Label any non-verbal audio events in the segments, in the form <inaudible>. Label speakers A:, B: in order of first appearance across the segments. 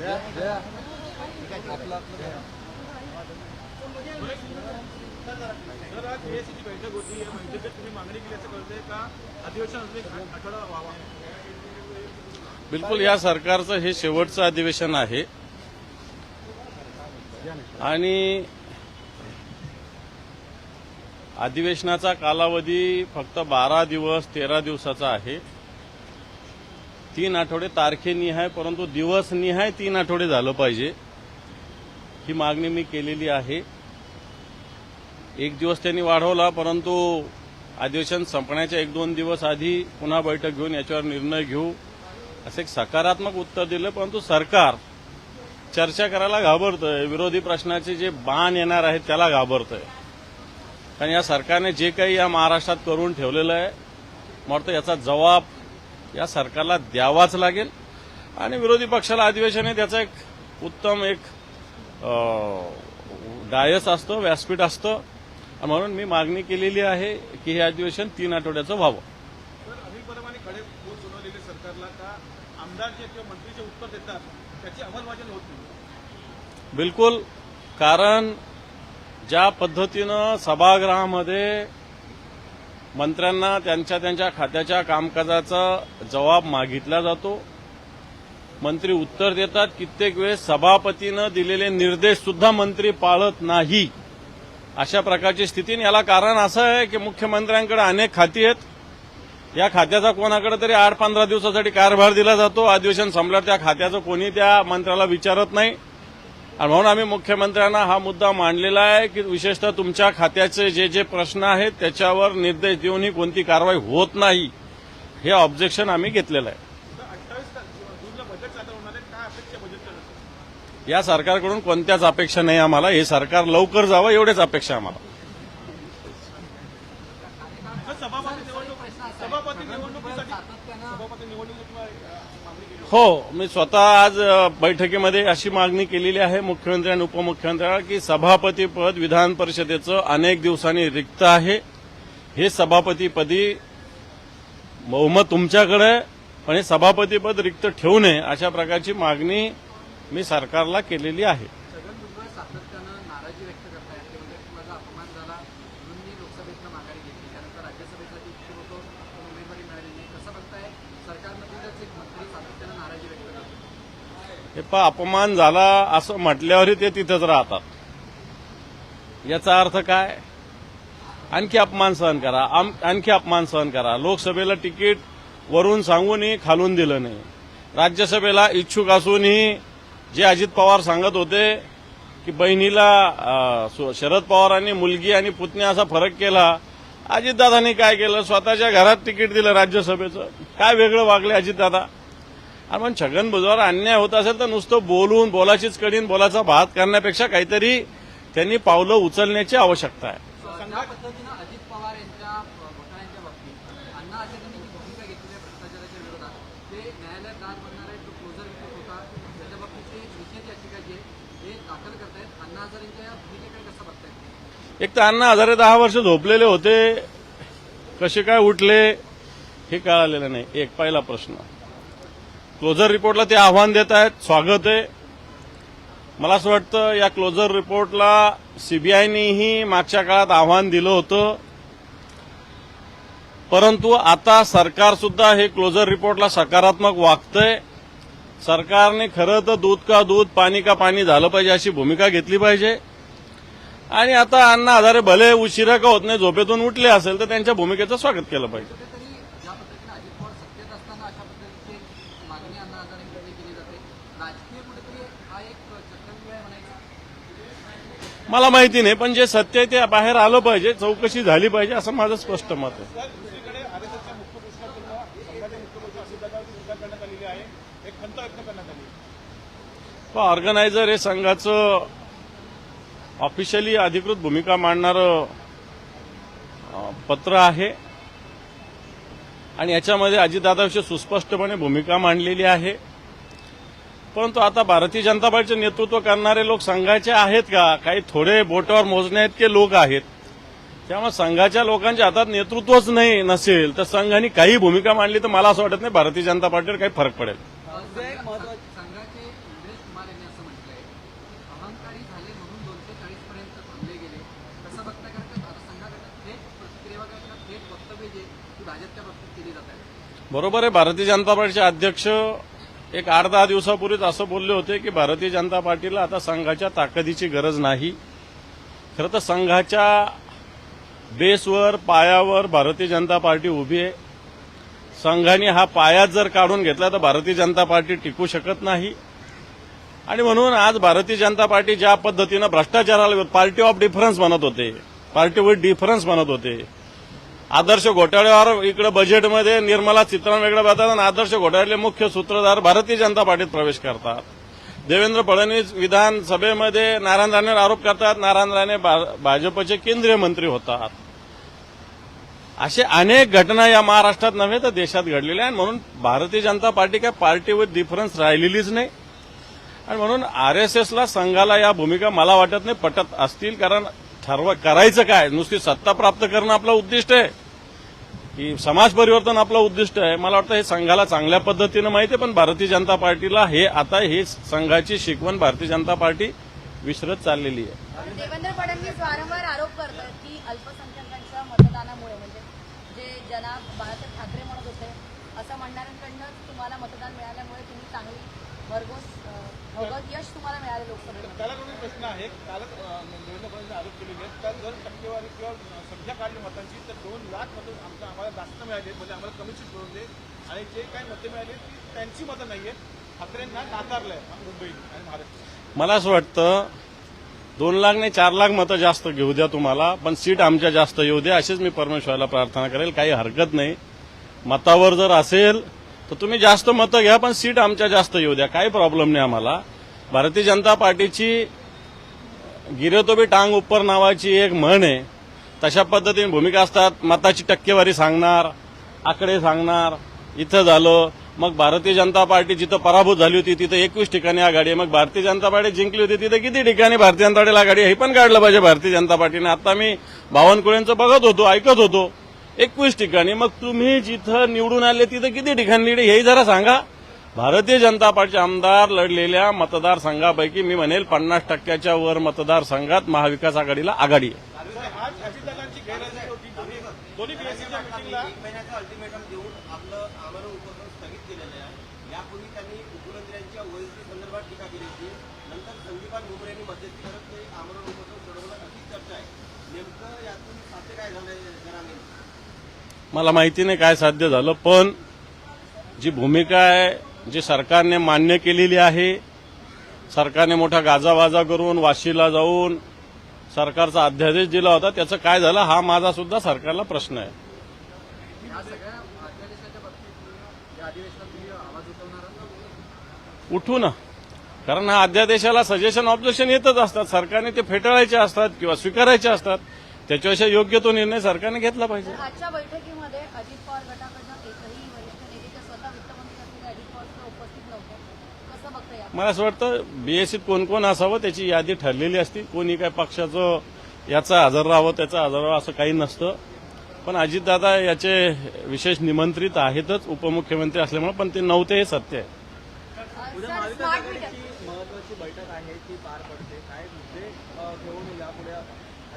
A: आज बैठक होती या बैठकीत तुम्ही मागणी केली असं कळतंय का अधिवेशन अजून आठवडा व्हावा
B: बिलकुल या सरकारचं हे शेवटचं अधिवेशन आहे. आणि अधिवेशनाचा कालावधी फक्त बारा दिवस तेरा दिवसाचा आहे. तीन आठवडे तारखेनिहाय परंतु दिवसनिहाय तीन आठवडे झालं पाहिजे. ही मागणी मी केलेली आहे. एक दिवस त्यांनी वाढवला परंतु अधिवेशन संपण्याच्या एक दोन दिवस आधी पुन्हा बैठक घेऊन याच्यावर निर्णय घेऊ असं एक सकारात्मक उत्तर दिलं परंतु सरकार चर्चा करायला घाबरतंय. विरोधी प्रश्नाचे जे बाण येणार आहेत त्याला घाबरतंय. कारण या सरकारने जे काही या महाराष्ट्रात करून ठेवलेलं आहे मला याचा जबाब या सरकारला द्यावाच लागेल. आणि विरोधी पक्षाला अधिवेशन आहे त्याचा एक उत्तम एक डायस असतो व्यासपीठ असतं. आणि म्हणून मी मागणी केलेली आहे की हे अधिवेशन तीन आठवड्याचं व्हावं.
A: तर अभिप्रमाणे खडे बोल सुनावलेले सरकारला का आमदार जे किंवा मंत्री जे उत्तर देतात त्याची अंमलबजावणी होत नाही?
B: बिलकुल कारण ज्या पद्धतीनं सभागृहामध्ये मंत्र्यांना त्यांच्या त्यांच्या खात्याच्या कामकाजाचा जबाब मागितला जातो. मंत्री उत्तर देतात कित्येक वेळेस सभापतीनं दिलेले निर्देश सुद्धा मंत्री पाळत नाही. अशा प्रकारची स्थिती याला कारण असं आहे की मुख्यमंत्र्यांकडे अनेक खाती आहेत. या खात्याचा कोणाकडे तरी आठ पंधरा दिवसासाठी कारभार दिला जातो. अधिवेशन संपल्यावर त्या खात्याचं कोणी त्या मंत्र्याला विचारत नाही. आणि म्हणून आम्ही मुख्यमंत्र्यांना हा मुद्दा मांडलेला आहे की विशेषतः तुमच्या खात्याचे जे जे प्रश्न आहेत त्याच्यावर निर्देश देऊनही कोणती कारवाई होत नाही हे ऑब्जेक्शन आम्ही घेतलेलं आहे. या सरकारकडून कोणत्याच अपेक्षा नाही आम्हाला. हे सरकार लवकर जावं एवढेच अपेक्षा आम्हाला
A: तर सभापती निवडणूक सभापती निवडणुकीसाठी सभापती निवडणुकीची मागणी केली
B: हो मी स्वतः आज बैठकीमध्ये अशी मागणी केलेली आहे मुख्यमंत्री आणि उपमुख्यमंत्र्यांना की सभापतीपद विधान परिषदेचं अनेक दिवसांनी रिक्त आहे. हे सभापतीपदी बहुमत तुमच्याकडे पण हे सभापतीपद रिक्त ठेवू नये अशा प्रकारची मागणी मी सरकारला केलेली आहे
C: छगन भुजबळ सातत्यानं नाराजी व्यक्त करतायत ते म्हणजे माझा अपमान झाला म्हणून मी लोकसभेतनं माघारी घेतली त्यानंतर राज्यसभेसाठी इच्छुक होतो पण उमेदवारी मिळाली नाही कसं बघताय सरकारमधीलच एक मंत्री सातत्यानं नाराजी व्यक्त करतो
B: हे पा अपमान झाला असं म्हटल्यावरही ते तिथंच राहतात. याचा अर्थ काय? आणखी अपमान सहन करा. आम- आणखी अपमान सहन करा. लोकसभेला तिकीट वरून सांगूनही खालून दिलं नाही. राज्यसभेला इच्छुक असूनही जे अजित पवार सांगत होते की बहिणीला शरद पवारांनी मुलगी आणि पुतण्या असा फरक केला अजितदादांनी काय केलं? स्वतःच्या घरात तिकीट दिलं राज्यसभेचं. काय वेगळं वागले अजितदादा? आणि मग छगन भुजबळ अन्याय होत असेल तर नुसतं बोलून बोलाचीच कडीन बोलाचा भात करण्यापेक्षा काहीतरी त्यांनी पावलं उचलण्याची आवश्यकता आहे. एक तर अण्णा हजारे दहा वर्ष झोपलेले होते. कसे काय उठले हे कळालेलं नाही. एक पहिला प्रश्न. क्लोजर रिपोर्टला ते आव्हान देत आहेत. स्वागत आहे. मला असं वाटतं या क्लोजर रिपोर्टला सीबीआयनेही मागच्या काळात आव्हान दिलं होतं. परंतु आता सरकार सुद्धा हे क्लोजर रिपोर्टला सकारात्मक वागतंय. सरकारने खरं तर दूध का दूध पाणी का पाणी झालं पाहिजे अशी भूमिका घेतली पाहिजे. आणि आता अण्णा आधारे भले उशिरा का होत नाही झोपेतून उठले असेल तर त्यांच्या भूमिकेचं स्वागत केलं पाहिजे
C: कुठेतरी ज्या पद्धतीनं अजित पवार सत्तेत असताना अशा पद्धतीची एक मागणी अण्णा हजारेंकडे केली जाते राजकीय कुठेतरी हा एक चक्रव्यूह आहे म्हणायचं
B: मला माहिती नाही पण जे सत्य आहे ते बाहेर आलं पाहिजे चौकशी झाली पाहिजे असं माझं स्पष्ट मत आहे. ऑर्गनायझर हे संघाचं ऑफिशियली अधिकृत भूमिका मांडणारं पत्र आहे. आणि याच्यामध्ये अजितदादाविषयी सुस्पष्टपणे भूमिका मांडलेली आहे. परंतु आता भारतीय जनता पार्टीचे नेतृत्व करणारे लोक संघाचे आहेत का? काही थोडे बोटावर मोजण्या इतके लोक आहेत? त्यामुळे संघाच्या लोकांच्या हातात नेतृत्वच नाही नसेल. तर संघाने काही भूमिका मांडली तर मला असं वाटत नाही भारतीय जनता पार्टीवर काही फरक पडेल. बरोबर आहे भारतीय जनता पार्टीचे अध्यक्ष एक आठ दहा दिवसापूर्वीच असं बोलले होते की भारतीय जनता पार्टीला आता संघाच्या ताकदीची गरज नाही. खरं तर संघाच्या बेसवर पायावर भारतीय जनता पार्टी उभी आहे. संघाने हा पायाच जर काढून घेतला तर भारतीय जनता पार्टी टिकू शकत नाही. आणि म्हणून आज भारतीय जनता पार्टी ज्या पद्धतीनं भ्रष्टाचाराला पार्टी ऑफ डिफरन्स म्हणत होते पार्टी विथ डिफरन्स म्हणत होते आदर्श घोटाळ्यावर इकडे बजेटमध्ये निर्मला चित्रण वेगळं पाहतात आणि आदर्श घोटाळ्यातले मुख्य सूत्रधार भारतीय जनता पार्टीत प्रवेश करतात. देवेंद्र फडणवीस विधानसभेमध्ये नारायण राणेवर आरोप करतात. नारायण राणे भा- भाजपचे केंद्रीय मंत्री होतात. असे अनेक घटना या महाराष्ट्रात नव्हे तर देशात घडलेल्या आहेत. म्हणून भारतीय जनता पार्टी काय पार्टी विथ डिफरन्स राहिलेलीच नाही. आणि म्हणून आरएसएसला संघाला या भूमिका मला वाटत नाही पटत असतील. कारण ठरवा करायचं काय? नुसती सत्ता प्राप्त करणं आपलं उद्दिष्ट आहे. की समाज परिवर्तन आपलं उद्दिष्ट आहे. मला वाटतं हे संघाला चांगल्या पद्धतीनं माहिती आहे पण भारतीय जनता पार्टीला हे आता हे संघाची शिकवण भारतीय जनता पार्टी विसरत चाललेली आहे.
D: देवेंद्र फडणवीस वारंवार आरोप करतात की अल्पसंख्याकांच्या मतदानामुळे म्हणजे जे ज्यांना बाळासाहेब ठाकरे म्हणत होते असं म्हणणाऱ्यांकडनं तुम्हाला मतदान मिळाल्यामुळे तुम्ही चांगली भरघोस यश तुम्हाला मिळालं लोकसभेमध्ये.
A: त्याला दोन प्रश्न आहे कालच अं, देवेंद्र फडणवीस आरोप केलेले आहेत. त्यात जर टक्केवारी किंवा संख्या काढली मतांची तर दोन लाख मतं आमच्या आम्हाला जास्त मिळाली. म्हणजे आम्हाला मिळून दे. आणि जे काही मतं मिळाली ती त्यांची मतं नाही आहेत. ठाकरेंना नाकारलंय मुंबई आणि महाराष्ट्र.
B: मला असं वाटतं दोन लाख नाही चार लाख मतं जास्त घेऊ द्या तुम्हाला पण सीट आमच्या जास्त येऊ द्या. अशीच मी परमेश्वराला प्रार्थना करेल. काही हरकत नाही. मतावर जर असेल तर तुम्ही जास्त मतं घ्या पण सीट आमच्या जास्त येऊ द्या. काही प्रॉब्लेम नाही आम्हाला. भारतीय जनता पार्टीची गिरे तो टांग उपर नावाची एक म्हण आहे. तशा पद्धतीने भूमिका असतात. मताची टक्केवारी सांगणार आकडे सांगणार. इथं झालं. मग भारतीय जनता पार्टी जिथं पराभूत झाली होती तिथं एकवीस ठिकाणी आघाडी आहे. मग भारतीय जनता पार्टी जिंकली होती तिथं किती ठिकाणी भारतीय जनता पार्टीला आघाडी आहे? हे पण काढलं पाहिजे भारतीय जनता पार्टीने. आता मी बावनकुळेंचं बघत होतो ऐकत होतो. एकवीस ठिकाणी. मग तुम्ही जिथं निवडून आले तिथं किती ठिकाणी लिहिले हेही जरा सांगा. भारतीय जनता पार्टीचे आमदार लढलेल्या मतदारसंघापैकी मी म्हणेल पन्नास टक्क्याच्या वर मतदारसंघात महाविकास आघाडीला आघाडी आहे. मला माहिती नाही काय साध्य झालं पण जी भूमिका आहे जी सरकारने मान्य केलेली आहे सरकारने मोठा गाजावाजा करून वाशीला जाऊन सरकारचा अध्यादेश दिला होता त्याचं काय झालं हा माझा सुद्धा सरकारला प्रश्न आहे. उठू ना. कारण हा अध्यादेशाला सजेशन ऑब्जेक्शन येतच असतात. सरकारने ते फेटाळायचे असतात किंवा स्वीकारायचे असतात. त्याच्याविषयी योग्य तो निर्णय सरकारने घेतला पाहिजे.
D: आजच्या बैठकीमध्ये अजित पवार गटाकडनं एकही वरिष्ठ नेते किंवा स्वतः वित्तमंत्री असलेले अजित पवार सुद्धा उपस्थित नव्हते. कसं बघता या
B: मला असं वाटतं बीएससीत कोण कोण असावं त्याची यादी ठरलेली असती. कोणी काय पक्षाचं याचा हजर राहावं त्याचा हजर राहावं असं काही नसतं. पण अजितदादा याचे विशेष निमंत्रित आहेतच उपमुख्यमंत्री असल्यामुळे पण ते नव्हते हे सत्य आहे.
D: सर स्मार्ट मीटर
E: महत्वाची बैठक आहे ती पार पडते. काय मुद्दे घेऊन यापुढे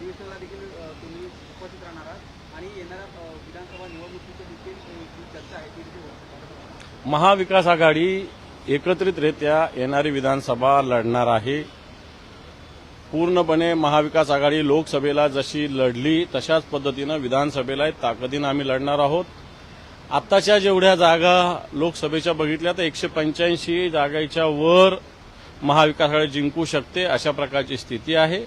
E: अधिवेशनाला देखील तुम्ही उपस्थित राहणार आहात. आणि येणाऱ्या विधानसभा निवडणुकीची देखील जी चर्चा आहे ती देखील
B: महाविकास आघाडी एकत्रितरित्या येणारी विधानसभा लढणार आहे. पूर्णपणे महाविकास आघाडी लोकसभेला जशी लढली तशाच पद्धतीनं विधानसभेला ताकदीनं आम्ही लढणार आहोत. आत्ताच्या जेवढ्या जागा लोकसभेच्या बघितल्या तर एकशे पंच्याऐंशी जागाच्या वर महाविकास आघाडी जिंकू शकते अशा प्रकारची स्थिती आहे.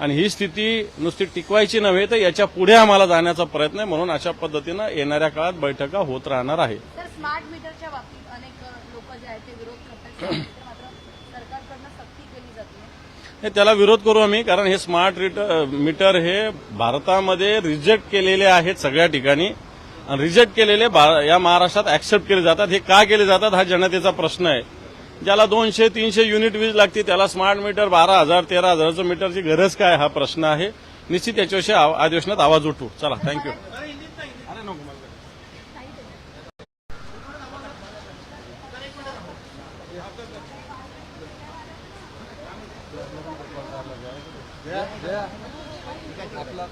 B: आणि ही स्थिती नुसती टिकवायची नव्हे तर याच्यापुढे आम्हाला जाण्याचा प्रयत्न आहे म्हणून अशा पद्धतीनं येणाऱ्या काळात बैठका होत राहणार आहे.
D: स्मार्ट मीटरच्या बाबतीत अनेक लोक जे आहेत ते विरोध करतात. <coughs>
B: हे त्याला विरोध करू आम्ही कारण हे स्मार्ट रिट- मीटर हे भारतामध्ये रिजेक्ट केलेले आहेत सगळ्या ठिकाणी. आणि रिजेक्ट केलेले या महाराष्ट्रात ऍक्सेप्ट केले जातात. हे का केले जातात हा जनतेचा प्रश्न आहे. ज्याला दोनशे तीनशे युनिट वीज लागते त्याला स्मार्ट मीटर बारा हजार तेरा हजाराचं मीटरची गरज काय? हा प्रश्न आहे. निश्चित याच्याविषयी अधिवेशनात आवाज उठू. चला थँक्यू
A: अरे नको मला
C: आपलं आपलं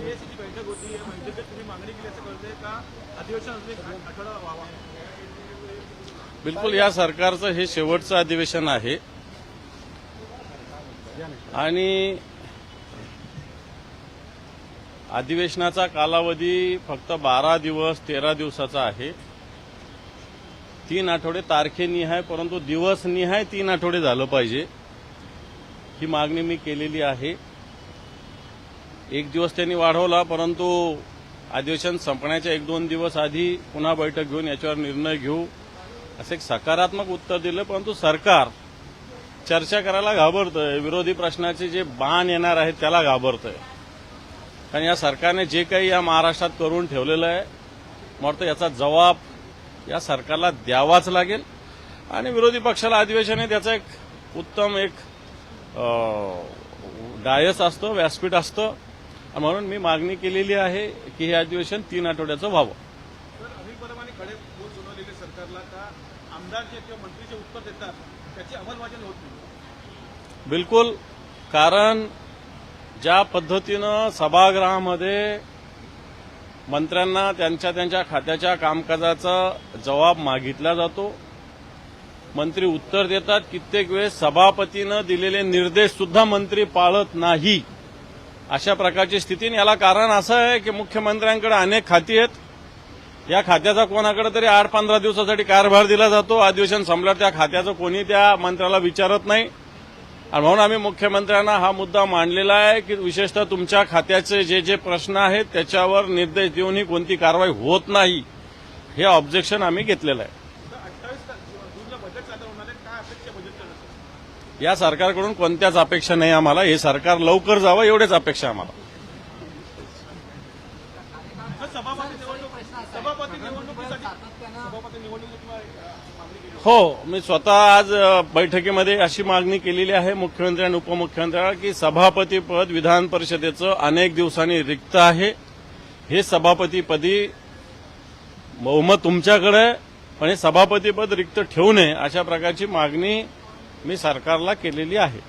A: एएससीची बैठक होती. या बैठकीत तुम्ही मागणी केली असं कळतंय का? अधिवेशन अजून एक आठवडा व्हावा.
B: बिलकुल या सरकारचं हे शेवटचं अधिवेशन आहे. आणि अधिवेशनाचा कालावधी फक्त बारा दिवस तेरा दिवसाचा आहे. तीन आठवडे तारखेनिहाय परंतु दिवसनिहाय तीन आठवडे झालं पाहिजे. ही मागणी मी केलेली आहे. एक दिवस त्यांनी वाढवला परंतु अधिवेशन संपण्याच्या एक दोन दिवस आधी पुन्हा बैठक घेऊन याच्यावर निर्णय घेऊ असं एक सकारात्मक उत्तर दिलं परंतु सरकार चर्चा करायला घाबरतंय. विरोधी प्रश्नाचे जे बाण येणार आहेत त्याला घाबरतंय. कारण या सरकारने जे काही या महाराष्ट्रात करून ठेवलेलं आहे मला याचा जबाब या सरकारला द्यावाच लागेल. आणि विरोधी पक्षाला अधिवेशन हे त्याचं एक उत्तम एक डायस असतं व्यासपीठ असतं. म्हणून मी मागणी केलेली आहे की हे अधिवेशन तीन आठवड्याचं व्हावं.
A: तर अभिप्रमाणे खडे बोल सुनावलेले सरकारला का आमदार जे किंवा मंत्री जे उत्तर देतात त्याची अंमलबजावणी होत नाही?
B: बिलकुल कारण ज्या पद्धतीनं सभागृहामध्ये मंत्र्यांना त्यांच्या त्यांच्या खात्याच्या कामकाजाचा जबाब मागितला जातो मंत्री उत्तर देतात कित्येक वेळेस सभापतीनं दिलेले निर्देश सुद्धा मंत्री पाळत नाही. अशा प्रकारची स्थिती याला कारण असं आहे की मुख्यमंत्र्यांकडे अनेक खाती आहेत. या खात्याचा कोणाकडे तरी आठ पंधरा दिवसासाठी कारभार दिला जातो. अधिवेशन संपल्यावर त्या खात्याचं कोणी त्या मंत्र्याला विचारत नाही. आणि म्हणून आम्ही मुख्यमंत्र्यांना हा मुद्दा मांडलेला आहे की विशेषतः तुमच्या खात्याचे जे जे प्रश्न आहेत त्याच्यावर निर्देश देऊनही कोणती कारवाई होत नाही हे ऑब्जेक्शन आम्ही घेतलेलं आहे
A: तर अठ्ठावीस जूनला बजेट सादर होणार आहे काय अपेक्षा बजेटच्या
B: या सरकारकडून कोणत्याच अपेक्षा नाही आम्हाला. हे सरकार लवकर जावं एवढेच अपेक्षा आम्हाला. हो मी स्वतः आज बैठकीमध्ये अशी मागणी केलेली आहे मुख्यमंत्री आणि उपमुख्यमंत्र्याला की सभापतीपद विधान परिषदेचं अनेक दिवसांनी रिक्त आहे. हे सभापतीपदी बहुमत तुमच्याकडे आहे पण हे सभापतीपद रिक्त ठेवू नये अशा प्रकारची मागणी मी सरकारला केलेली आहे.